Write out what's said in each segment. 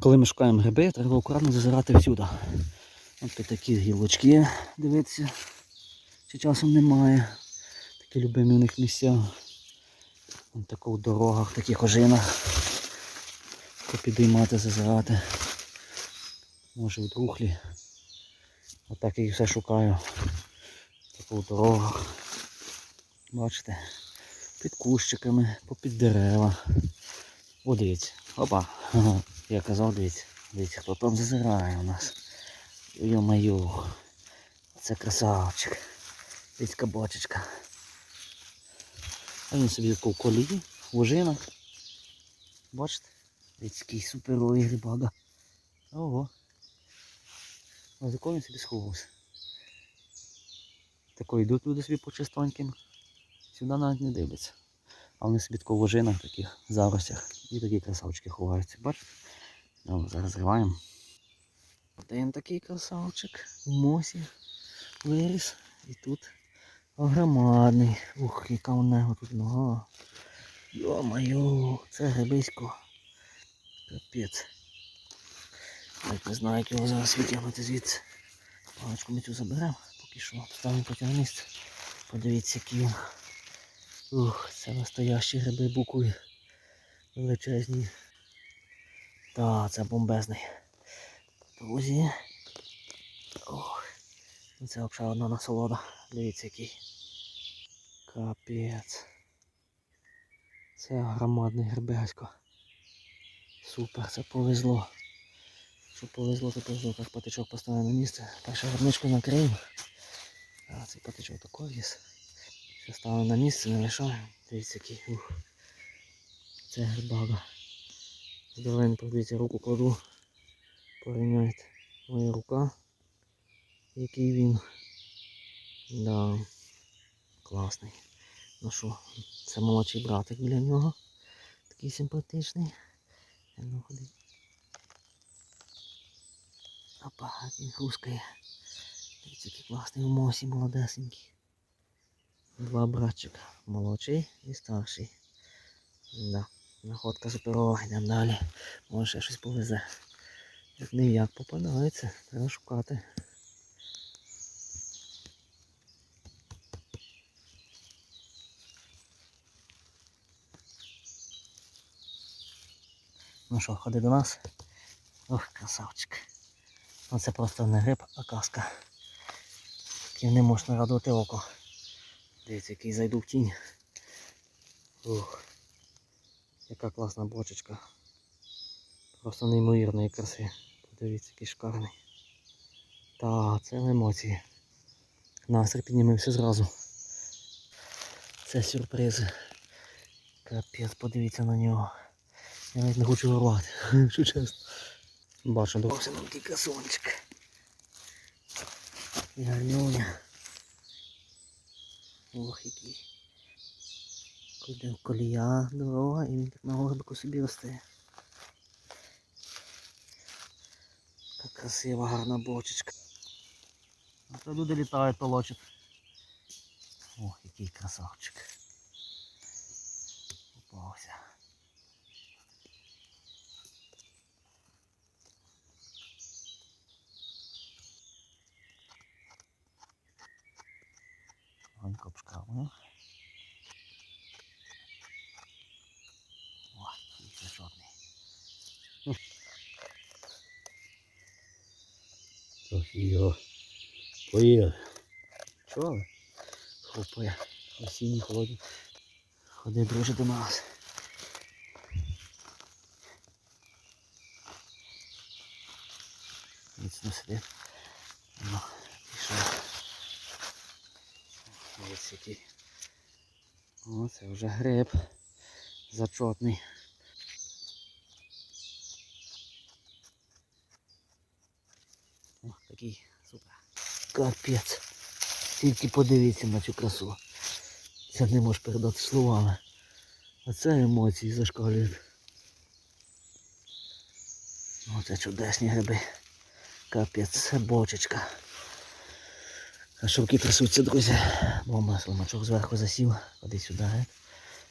Коли ми шукаємо гриби, треба акуратно зазирати всюди. Тут такі гілочки, дивіться, чи часом немає. Такі любимі у них місця. Ось тако в дорогах, в таких ожинах. Попідіймати, зазирати. Може в трухлі. Отак я їх все шукаю. Тако в дорогах. Бачите? Під кущиками, попід дерева. Дивіться. Опа. Я казав, дивіться. Дивіться, хто там зазирає у нас. Йо-моє. Це красавчик. Дивіться, кабачечка. А він собі в колії, в ожинах. Бачите? Дивіться, який суперовий грибага. Ого. А за він собі сховався? Тако йдуть люди собі по чистоньким. Сюди навіть не дивляться. А вони собі тако в ожинах таких заростях. І такі красавчики ховаються. Бачите? Добре, зараз зриваємо. Один такий красавчик в мосі виріс. І тут громадний. Ух, яка у нього тут нога. Йо-моє, це грибисько. Капець. Навіть не знаю, як його зараз витягнути звідси. Паличку ми цю заберемо, поки що. Поставимо на місце. Подивіться, який він. Ух, це настоящі гриби букви. Величезні. Та, це бомбезний. Друзі. Ох. Це взагалі одна насолода. Дивіться який. Капець. Це громадний грибесько. Супер, це повезло. Що повезло, то повезло. Так патичок поставив на місце. Першу грибничку накриємо. А цей патичок такий віз. Ще ставимо на місце, не лишаємо. Дивіться який. Ух. Це грибага. Здоровенько, дивіться, руку кладу. Порівняйте. Моя рука. Який він. Да. Класний. Ну що, це молодший братик біля нього. Такий симпатичний. Ну, ходи. Опа, він хрускає. Дивіться, який класний в мосі, молодесенький. Два братчика. Молодший і старший. Да. Находка суперова, йдемо далі. Може ще щось повезе. Як не як попадається, треба шукати. Ну що, ходи до нас. Ох, красавчик. Ну це просто не гриб, а казка. Яким не можна радувати око. Дивіться, який зайду в тінь. Ух. Яка класна бочечка. Просто неймовірної краси. Подивіться, який шикарний. Та, це емоції. Настрій піднімився зразу. Це сюрпризи. Капець, подивіться на нього. Я навіть не хочу вирвати, якщо чесно. Бачу, довгося нам такий красунчик. І гарнюня. Ох, який. Куди колія, дорога, і він так на горбику собі росте. Така красива, гарна бочечка. А то люди літають, толочать. Ох, який красавчик. Попався. Ганько обшкавую. О, який зачетний. Трохи його поїли. Ви? Хлопає. Осінні холодні. Ходи, друже, до нас. Міцно сиди. Ну, пішов. Ось який. О, це вже гриб. Зачотний. О, такий супер. Капець. Тільки подивіться на цю красу. Це не можеш передати словами. А це емоції зашкалюють. Оце чудесні гриби. Капець, це бочечка. Шовки трясуться, друзі. Бомба слимачок зверху засів. Ходи сюди, ге.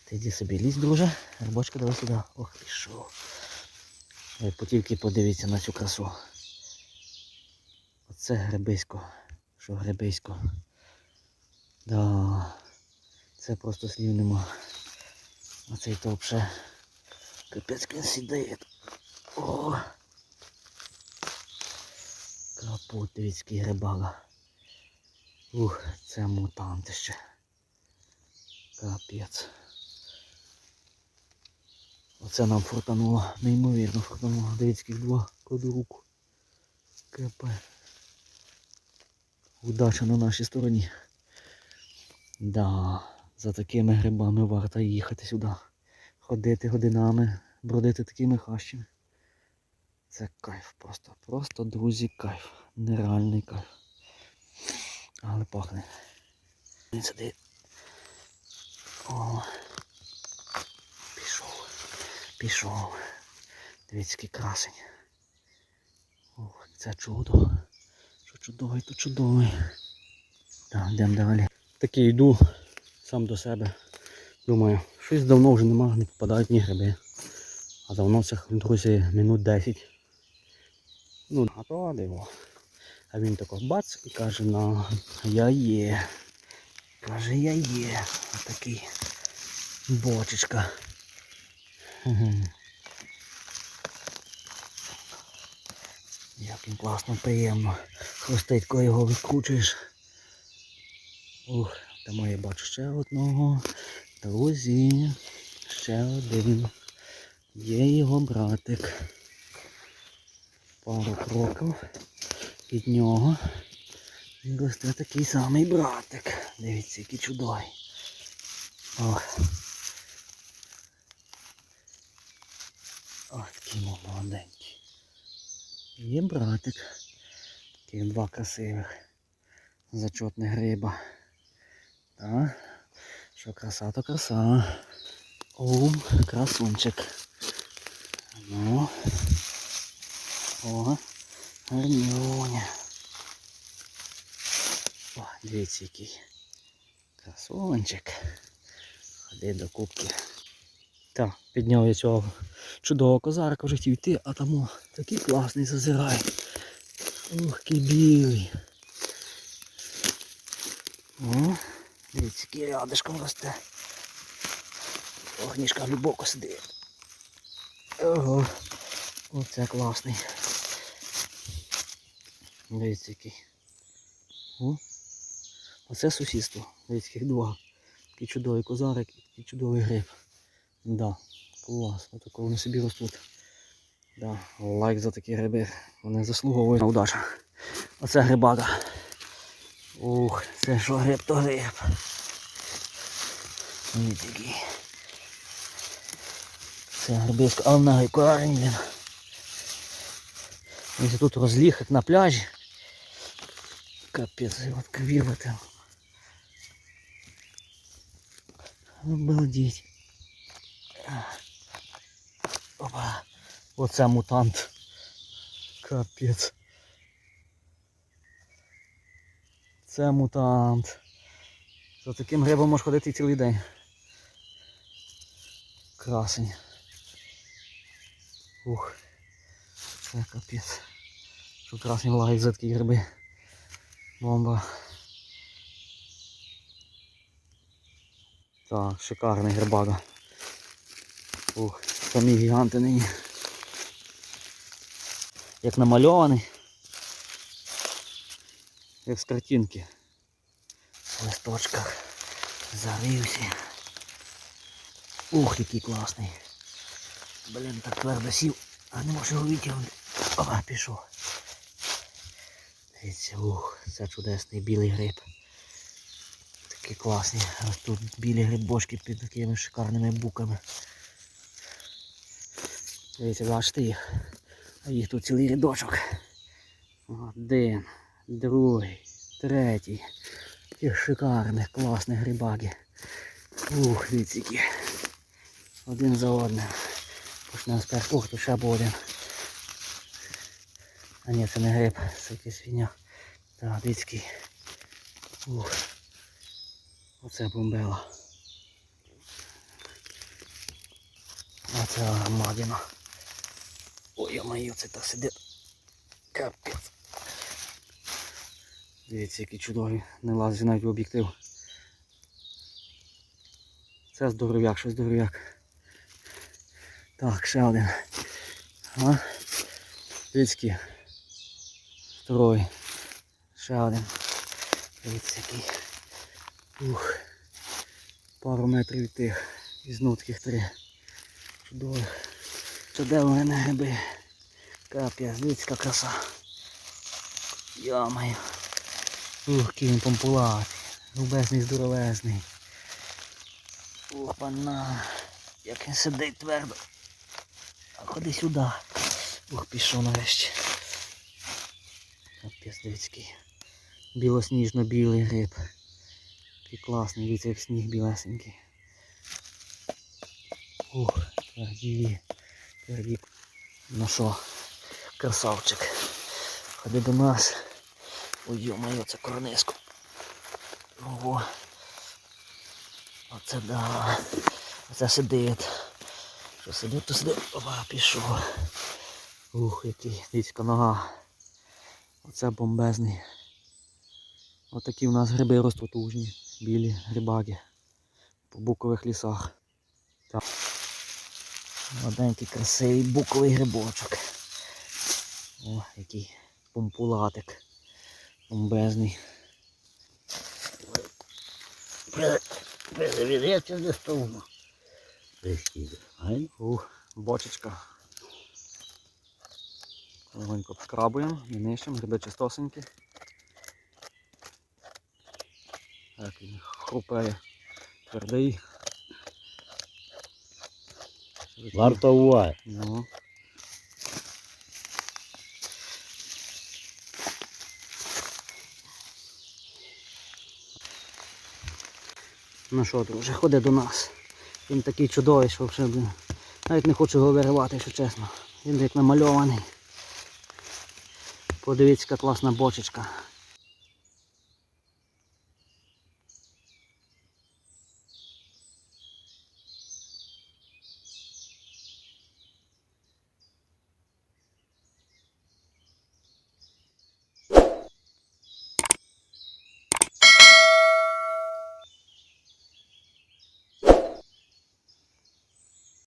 Ти йди собі лізь, друже. Рибочка давай сюди. Ох, пішов. Ви тільки подивіться на цю красу. Оце грибисько. Що грибисько. Да. Це просто слів нема. Оцей то вже капець він сідає. О! Капут, дивіться, який грибага. Ух, це мутанти ще. Капець. Оце нам фортануло, неймовірно фортануло. Дивіться, яких два кладу руку. Капе. Удача на нашій стороні. Да, за такими грибами варто їхати сюди. Ходити годинами, бродити такими хащами. Це кайф просто. Просто, друзі, кайф. Нереальний кайф. Але пахне. Сидить. О. Пішов. Пішов. Дивіться, який красень. Ох, це чудо. Що чудовий, то чудовий. Так, йдемо далі. Такий йду сам до себе. Думаю, щось давно вже нема, не попадають ні гриби. А давно цих, друзі, минут 10. Ну, а то диво. А він тако бац і каже, на я є. Каже, я є. Отакий бочечка. Як він класно, приємно. Хрустить, коли його відкручуєш. Ух, там я бачу ще одного. Друзі, ще один. Є його братик. Пару кроків від нього. І росте такий самий братик. Дивіться, який чудовий. Ох. Ох, такий мов молоденький. Є братик. Такі два красивих. Зачотних гриба. Так. Що краса, то краса. О, красунчик. Ну. О, гарнюня. О, дивіться який. Красунчик. Ходи до кубки. Так, підняв я цього чудового козарка, вже хотів йти, а там о, такий класний зазирай. Ух, який білий. О, дивіться, який рядишком росте. Огнішка глибоко сидить. Ого, оце класний. Дивіться який. Оце сусідство. Дивіться, яких два. Такий чудовий козарик і такий чудовий гриб. Да, клас, отако вони собі ростуть. Да, лайк за такі гриби. Вони заслуговують на удачу. Оце грибага. Ух, це що гриб, то гриб. Такий. Це грибисько, а на корінь, блін. Ось тут розліг, як на пляжі. Капець, от квірвати. Обалдеть. Опа. Оце мутант. Капець. Це мутант. За таким грибом можеш ходити цілий день. Красень. Ух. Це капець. Що красні лагають за такі гриби. Бомба. Так, шикарний грибага. Ух, самі гіганти нині. Як намальований. Як з картинки. В листочках. Зарився. Ух, який класний. Блін, так твердо сів, а не можу його витягнути. Опа, пішов. Дивіться, ух, це чудесний білий гриб. Такі класні. Тут білі грибочки під такими шикарними буками. Дивіться, бачите їх. А їх тут цілий рядочок. Один, другий, третій. Такі шикарних, класних грибаки. Ух, дивіться які. Один за одним. Почнемо з першого, тут ще був один. А ні, це не гриб, це якийсь свиня. Так, дивіться. Ух. Оце бомбела. Це громадина. Ой, я маю, це так сидить. Капець. Дивіться, які чудові. Не лазить навіть в об'єктив. Це здоров'як, що здоров'як. Так, ще один. А? Дивіться. Второй. Ще один. Дивіться, який. Ух. Пару метрів від тих. Із нутких три. Чудових. В мене гриби? Капець, дивіться, яка краса. Йомаю. Ух, який він помпулатий. Грубезний, здоровезний. Опана. Як він сидить твердо. А ходи сюди. Ух, пішов нарешті. Капець, дивіться. Білосніжно-білий гриб. Такий класний, дивіться, як сніг білесенький. Ух, тверді, тверді. Ну що, красавчик. Ходи до нас. Ой, йо-моє, це корниско. Ого. Оце да. Оце сидить. Що сидить, то сидить. Опа, пішов. Ух, який, дивіться, нога. Оце бомбезний. Отакі в нас гриби ростуть лужні, білі грибаки по букових лісах. Так. Красивий буковий грибочок. О, який помпулатик. Бомбезний. Ух, бочечка. Легонько обшкрабуємо, не нищимо, гриби чистосенькі. Так, він хрупає твердий. варто уваги. Ну. Ну що, друже, ходи до нас. Він такий чудовий, що вже, навіть не хочу його виривати, якщо чесно. Він як намальований. Подивіться, яка класна бочечка.